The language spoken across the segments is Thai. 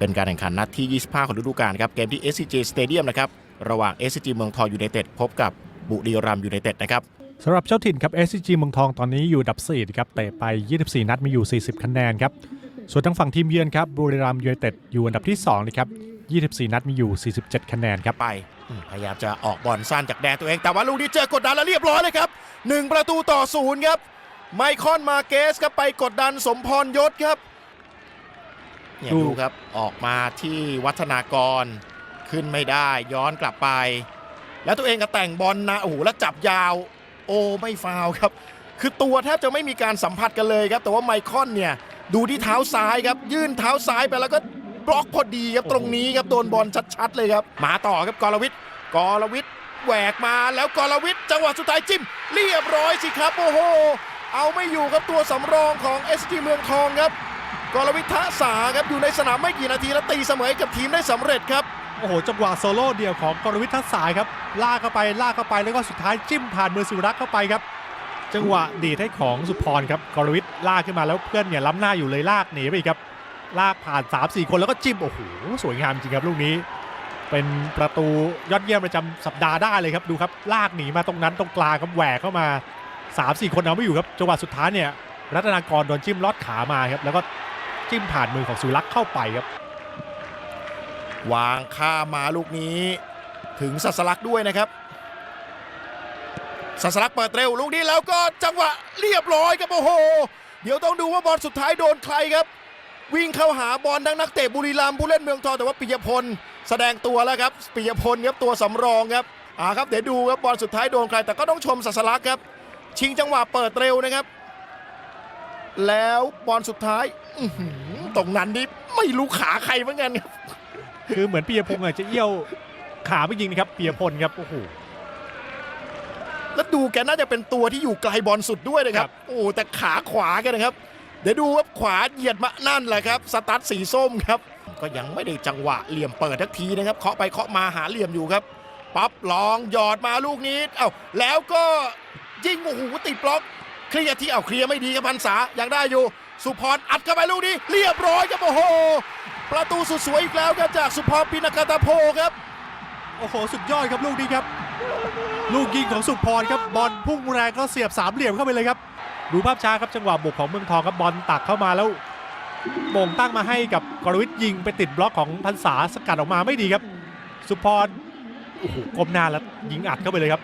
เป็นการแข่งขันนัดที่ 25 ของฤดูกาลครับ เกมที่ SCG Stadium นะครับ ระหว่าง SCG เมืองทองยูไนเต็ดพบกับบุรีรัมย์ยูไนเต็ดนะครับสำหรับเจ้าถิ่นครับ SCG เมืองทองตอนนี้อยู่อันดับ4ครับเตะไป 24 นัดมีอยู่ 40 คะแนนครับ ส่วนทางฝั่งทีมเยือนครับบุรีรัมย์ยูไนเต็ดอยู่อันดับที่2นะครับ24 นัดมีอยู่ 47 คะแนนครับไปอืมพยายามจะออกบอลสั้นจากแดนตัวเอง แต่ว่าลูกนี้เจอกดดันแล้วเรียบร้อยเลยครับ 1 ประตูต่อศูนย์ครับ ไมคอนมาเกสครับไปกดดันสมพรยศครับ เนี่ยดูดูครับออกมาที่วัฒนากรขึ้นไม่ได้ย้อนกลับไป แล้วตัวเองก็แต่งบอลนะโอ้โหแล้วจับยาว โอ้ไม่ฟาวครับ คือตัวแทบจะไม่มีการสัมผัสกันเลยครับ แต่ว่าไมคอนเนี่ยดูที่เท้าซ้ายครับ ยื่นเท้าซ้ายไปแล้วก็บล็อกพอดีครับตรงนี้ครับโดนบอลชัดๆเลยครับ มาต่อครับกรวิทย์กรวิทย์แหวกมาแล้วกรวิทย์จังหวะสุดท้ายจิ้มเรียบร้อยสิครับโอ้โหเอาไม่อยู่ครับตัวสำรองของ s อ t เมืองทองครับ กรวิทย์ทะสาครับอยู่ในสนามไม่กี่นาทีแล้วตีเสมอให้กับทีมได้สำเร็จครับโอ้โหจังหวะโซโล่เดียวของกรวิทย์ทัศสายครับลากเข้าไปลากเข้าไปแล้วก็สุดท้ายจิ้มผ่านมือสุรักษ์เข้าไปครับ จังหวะดีดให้ของสุพรครับกรวิทย์ลากขึ้นมาแล้วเพื่อนเนี่ยล้ำหน้าอยู่เลยลากหนีไปครับ ลากผ่าน 3-4 คนแล้วก็จิ้มโอ้โหสวยงามจริงครับลูกนี้ เป็นประตูยอดเยี่ยมประจำสัปดาห์ได้เลยครับดูครับลากหนีมาตรงนั้นตรงกลางครับแหวกเข้ามา 3-4 คนเอาไม่อยู่ครับจังหวะสุดท้ายเนี่ยรัตนากรโดนจิ้มลอดขามาครับแล้วก็ จิ้มผ่านมือของสุรักษ์เข้าไปครับ วางข้ามาลูกนี้ ถึงสัสลักด้วยนะครับสัสลักเปิดเร็วลูกนี้แล้วก็จังหวะเรียบร้อยครับโอ้โห เดี๋ยวต้องดูว่าบอลสุดท้ายโดนใครครับ วิ่งเข้าหาบอลทั้งนักเตะบุรีรัมย์ผู้เล่นเมืองทองแต่ว่าปิยพล แสดงตัวแล้วครับปิยพลครับตัวสำรองครับอ่าครับเดี๋ยวดูครับบอลสุดท้ายโดนใคร แต่ก็ต้องชมสัสลักครับ ชิงจังหวะเปิดเร็วนะครับ แล้วบอลสุดท้ายอื้อหือตรงนั้นนี่ไม่รู้ขาใครเหมือนกันครับ คือเหมือนปียพงษ์อาจจะเอี้ยวขาไปยิงนะครับปียพลครับโอ้โห แล้วดูแกน่าจะเป็นตัวที่อยู่ไกลบอลสุดด้วยนะครัครับ บ โอ้แต่ขาขวาแกันนะครับ เดี๋ยวดูว่าขวาเหยียดมานั่นแหละครับ สตาร์ทสีส้มครับ ก็ยังไม่ได้จังหวะเหลี่ยมเปิดทักทีนะครับเคาะไปเคาะมาหาเหลี่ยมอยู่ครับ ปั๊บลองหยอดมาลูกนี้ เอ้าแล้วก็ยิงโอ้โหติดบล็อก เคลียร์ที่เอาเคลียร์ไม่ดีครับพันษาอยังได้อยู่ สุพรอัดเข้าไปลูกนี้ เรียบร้อยครับโอ้โห ประตูสุดสวยอีกแล้วครับจากสุพรปินกาตาโพครับ โอ้โห สุดยอดครับลูกนี้ครับ ลูกยิงของสุพรครับบอลพุ่งแรงก็เสียบสามเหลี่ยมเข้าไปเลยครับ ดูภาพช้าครับจังหวะบุกของเมืองทองครับบอลตักเข้ามาแล้วโมงตั้งมาให้กับกรวิทย์ยิงไปติดบล็อกของพันษาสกัดออกมาไม่ดีครับ สุพรโอ้โหก้มหน้าแล้วยิงอัดเข้าไปเลยครับ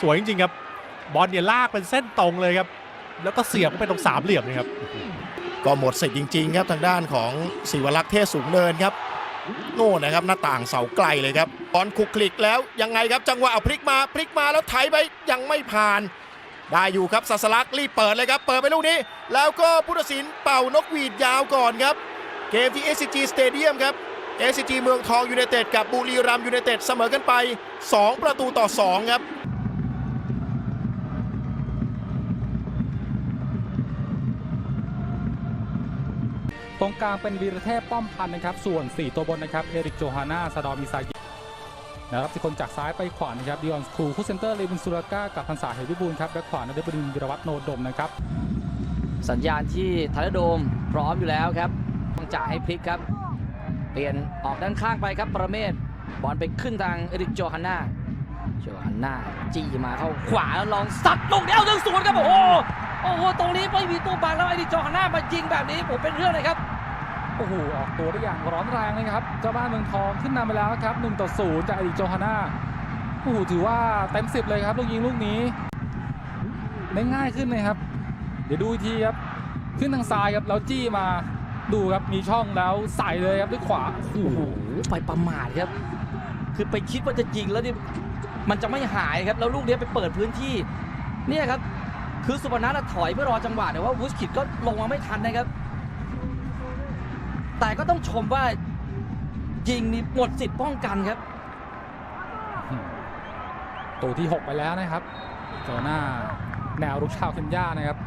สวยจริงๆครับ บอลเนี่ยลากเป็นเส้นตรงเลยครับ แล้วก็เสียบไปตรงสามเหลี่ยมเลยครับ ก็หมดสิทธิ์จริง ๆ ครับทางด้านของศิวรักษ์เทศสูงเนินครับโน่นนะครับหน้าต่างเสาไกลเลยครับบอลคุกคลิกแล้วยังไงครับจังหวะเอาพลิกมาพลิกมาแล้วไถไปยังไม่ผ่าน ได้อยู่ครับสัสลักรีบเปิดเลยครับ เปิดไปลูกนี้ แล้วก็ผู้ตัดสินเป่านกหวีดยาวก่อนครับ เกมที่ SCG Stadium ครับ SCG เมืองทองยูไนเต็ดกับบุรีรัมย์ยูไนเต็ดเสมอกันไป 2 ประตูต่อ 2 ครับ ตรงกลางเป็นวีรเทพป้อมพันธ์นะครับ ส่วน 4 ตัวบนนะครับ เอริกโจฮาน่าซาดอมิซากินะครับที่คนจากซ้ายไปขวานะครับดิออนสคูคู่เซนเตอร์เลวินซูราก้ากับพันษาเหวิบูลครับแบ็คขวานฤบดินทร์วิรวัฒโนดมนะครับ สัญญาณที่ทัลโดมพร้อมอยู่แล้วครับต้องจ่ายให้พลิกครับ เปลี่ยนออกด้านข้างไปครับประเมศบอลไปขึ้นทางเอริกโจฮันนาโจฮันนาจี้มาเข้าขวาแล้วลองซัดลูกเดียวหนึ่งศูนย์ครับโอ้โห โอ้โห ตรงนี้ไม่มีตัวบังแล้วเอริกโจฮันนามายิงแบบนี้ผมเป็นเรื่องเลยครับ โอ้โห ออกตัวได้อย่างร้อนแรงเลยครับ เจ้าบ้านเมืองทองขึ้นนำไปแล้วครับ1ต่อ0จากไอดีตโจฮาน่าโอ้โห ถือว่าเต็มสิบเลยครับลูกยิงลูกนี้ได้ง่ายขึ้นเลยครับ เดี๋ยวดูทีครับ ขึ้นทางซ้ายครับแล้วจี้มา ดูครับ มีช่องแล้วใส่เลยครับด้วยขวา โอ้โหโอ้โหไปประมาทครับ คือไปคิดว่าจะยิงแล้วนี่มันจะไม่หายครับ แล้วลูกนี้ไปเปิดพื้นที่ เนี่ยครับ คือสุพนัทอะถอยเพื่อรอจังหวะแต่ว่าวูสคิดก็ลงมาไม่ทันนะครับ แต่ก็ต้องชมว่ายิงนี่หมดสิทธิ์ป้องกันครับ ตัวที่ 6 ไปแล้วนะครับเจอหน้าแนวรุกชาวเคนยานะครับ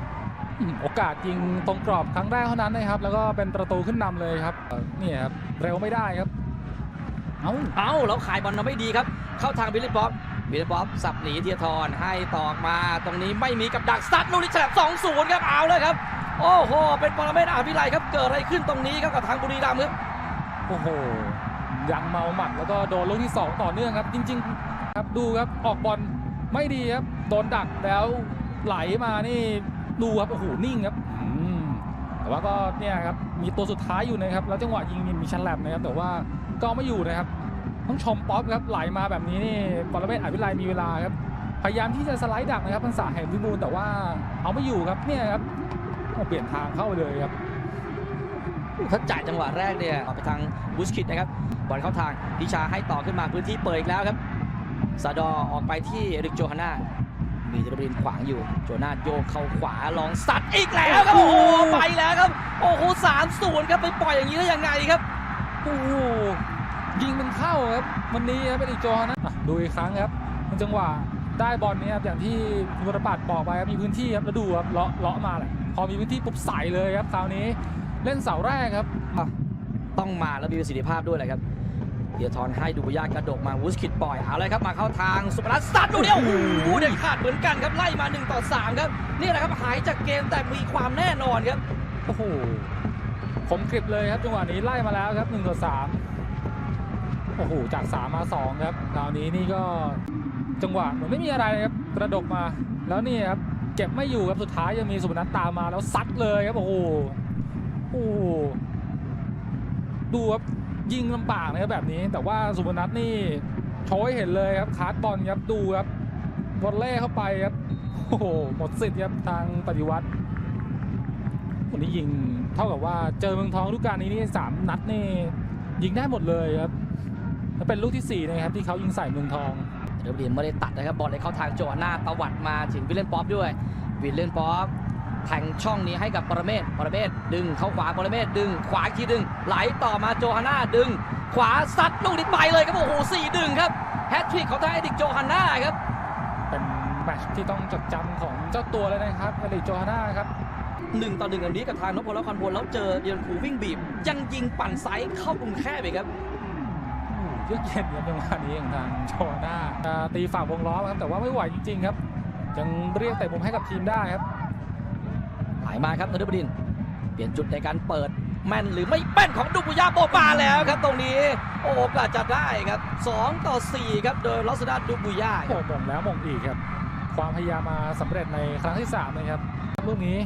อืมโอกาสยิงตรงกรอบครั้งแรกเท่านั้นนะครับ แล้วก็เป็นประตูขึ้นนำเลยครับเอ่อนี่ครับเร็วไม่ได้ครับ เอ้าเอ้าแล้วขายบอลมาไม่ดีครับ เข้าทางบิลลี่ป๊อป บิลลี่ป๊อปสับหนีเทียทรให้ตอกมา ตรงนี้ไม่มีกับดักซัดลูกนี้ฉลับ2-0ครับเอาเลยครับ โอ้โห เป็นปรเมศอาภิไลครับเกิดอะไรขึ้นตรงนี้ครับกับทางบุรีรัมย์ครับโอ้โหยังเมาหมัดแล้วก็โดนลูกที่ 2 ต่อเนื่องครับ จริง ๆ ครับดูครับออกบอลไม่ดีครับโดนดักแล้วไหลมานี่ดูครับโอ้โหนิ่งครับอืมแต่ว่าก็เนี่ยครับมีตัวสุดท้ายอยู่นะครับแล้วจังหวะยิงนี่มีชันแลบนะครับแต่ว่าก็ไม่อยู่นะครับ ต้องชมป๊อปครับไหลมาแบบนี้นี่ปรเมศอาจวิไลมีเวลาครับพยายามที่จะสไลด์ดักนะครับพันษาแห่งวิบูลย์แต่ว่าเอาไม่อยู่ครับเนี่ยครับโอ้เปลี่ยนทางเข้าไปเลยครับถ้าจ่ายจังหวะแรกเนี่ยออกไปทางบุสคิดนะครับบอลเข้าทางพิชาให้ต่อขึ้นมาพื้นที่เปิดอีกแล้วครับซาดอร์ออกไปที่เอริกโจฮาน่ามีเดรินขวางอยู่ โจนาโยกเข้าขวาลองสัตว์อีกแล้วครับโอ้โหไปแล้วครับโอ้โหสามศูนย์ครับไปปล่อยอย่างนี้ได้ยังไงครับโอ้โห ยิงมันเข้าครับวันนี้ครับเป็นอีกโจอนะอะดูอีกครั้งครับเป็นจังหวะได้บอลนี้ครับอย่างที่คุณวรปัตรบอกไปครับมีพื้นที่ครับแล้วดูครับเลาะเลาะมาแหละพอมีพื้นที่ปุ๊บใส่เลยครับคราวนี้เล่นเสาแรกครับต้องมาแล้วมีประสิทธิภาพด้วยแหละครับเดียทอนให้ดูบุยากระดกมาวูสคิดปล่อยเอาเลยครับมาเข้าทางสุพนัทสัตว์ดูเดียวโอ้โหเด็ดขาดเหมือนกันครับไล่มา1ต่อ3ครับนี่แหละครับหายจากเกมแต่มีความแน่นอนครับโอ้โหผมกริบเลยครับจังหวะนี้ไล่มาแล้วครับ1ต่อ3 โอ้โหจาก3มา2ครับคราวนี้นี่ก็จังหวะเหมือนไม่มีอะไรครับกระดกมาแล้วนี่ครับเก็บไม่อยู่ครับสุดท้ายยังมีสุพนัทตามมาแล้วซัดเลยครับโอ้โหโอ้โหดูครับยิงลำบากนะครับแบบนี้ แต่ว่าสุพนัทนี่โชว์ให้เห็นเลยครับคาร์ดบอลครับดูครับวอลเล่เข้าไปครับโอ้โหหมดสิทธิ์ครับทางปฏิวัติวันนี้ยิงเท่ากับว่าเจอเมืองทองลูกการนี้นี่สามนัดนี่ยิงได้หมดเลยครับ และเป็นลูกที่สี่นะครับ ที่เขายิงใส่เมืองทองเดยวเดียนไม่ได้ตัดนะครับบอลเลยเข้าทางโจอาน่าตวัดมาถึงวิลเลนป๊อปด้วยวิลเลนป๊อปแทงช่องนี้ให้กับปรเมศปรเมศดึงเข้าขวาปรเมศดึงขวาอีกทีดึง ไหลต่อมาโจฮาน่าดึง ขวาซัดลูกนี้ไปเลยครับโอ้โหสี่ดึงครับแฮตทริกของทางเอดิกโจฮาน่าครับเป็นแมตช์ที่ต้องจดจำของเจ้าตัวเลยนะครับอลิโจฮาน่าครับหนึ่งต่อหนึ่งแบบนี้กับทางนพพลและคอนพลแล้วเจอเดียนคูวิ่งบีบ ยังยิงปั่นไซส์เข้ากรุงแคบอีกครับ เยือกเย็นครับจังหวะนี้ของทางโจฮาน่าจะตีฝ่าวงล้อมครับแต่ว่าไม่ไหวจริงๆครับยังเรียกแต่มุมให้กับทีมได้ครับไหลมาครับนฤบดินทร์เปลี่ยนจุดในการเปิดแม่นหรือไม่แม่นของดุบุยาโปมาแล้วครับตรงนี้ โอ้โอกาสจะได้ครับ 2 ต่อ 4 ครับ โดยลอสดาดุบุยาคโอ้รับมงแล้วมงอีกครับ ความพยายามมาสำเร็จในครั้งที่สามนะครับลูกนี้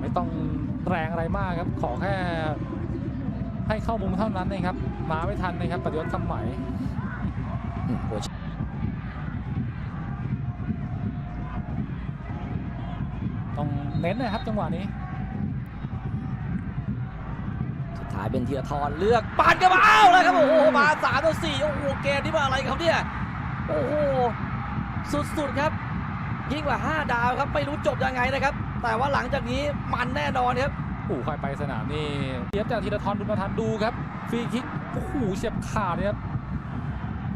ไม่ต้องแรงอะไรมากครับ ขอแค่ ให้เข้ามุมเท่านั้นนะครับ มาไม่ทันนะครับปฏิวัติคำไหมอืมโอ้ต้องเน้นนะครับจังหวะนี้ สุดท้ายเป็นธีรทรเลือกปานกันมาอ้าเลยครับโอ้โหมา3ต่อ4โอ้โหเกมนี้มาอะไรครับเนี่ยโอ้โหสุดๆครับยิ่งกว่า 5 ดาวครับ ไม่รู้จบยังไงนะครับ แต่ว่าหลังจากนี้มันแน่นอนครับ อ้โหใครไปสนามนี่เทียบจากธีรทรบุญมาทันดูครับฟรีคิกโอ้โหเฉียบขาดเลยครับ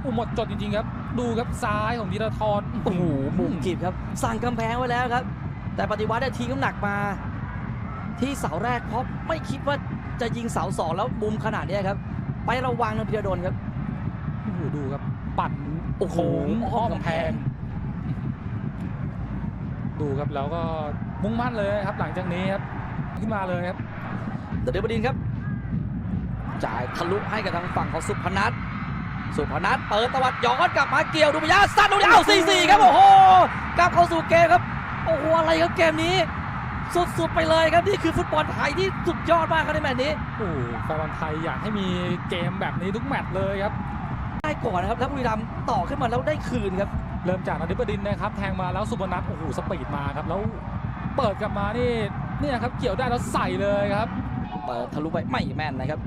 โอ้หมดจดจริงๆครับ ดูครับซ้ายของธีรทรโอ้โหมุมกีบครับสั่งกำแพงไว้แล้วครับ แต่ปฏิวัติได้ทิ้งน้ำหนักมา ที่เสาแรกเพราะไม่คิดว่าจะยิงเสาสองแล้วมุมขนาดเนี้ยครับ ไประวังนะพิรดลครับโอ้โหดูครับ ปั่นโอ้โหโค้งอ้อมกำแพง ดูครับแล้วก็มุ่งมั่นเลยครับหลังจากนี้ครับ ขึ้นมาเลยครับเดยวบดินครับ จ่ายทะลุให้กับทางฝั่งของสุพนัทสุพนัทเปิดตวัดย้อนกลับมาเกี่ยวดูปิยะสั้นดูดิอ้าว4-4ครับ โอ้โห กลับเข้าสู่เกมครับ โอ้โห อะไรครับเกมนี้ สุดๆไปเลยครับ นี่คือฟุตบอลไทยที่สุดยอดมากครับในแมตช์นี้ โอ้โหแฟนบอลไทยอยากให้มีเกมแบบนี้ทุกแมตช์เลยครับ ได้ก่อนนะครับ แล้วบุรีรัมย์ต่อขึ้นมาแล้วได้คืนครับ เริ่มจากนฤบดินนะครับ แทงมาแล้วสุบนัทโอ้โห สปีดมาครับ แล้วเปิดกลับมานี่ เนี่ยครับเกี่ยวได้แล้วใส่เลยครับเปิดทะลุไปไม่แม่นนะครับ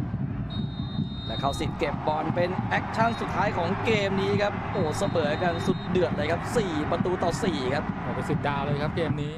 และเขาสิทธิ์เก็บบอลเป็นแอคชั่นสุดท้ายของเกมนี้ครับโอ้เสมอกันสุดเดือดเลยครับ 4 ประตูต่อ 4 ครับโอ้เป็นสิบดาวเลยครับเกมนี้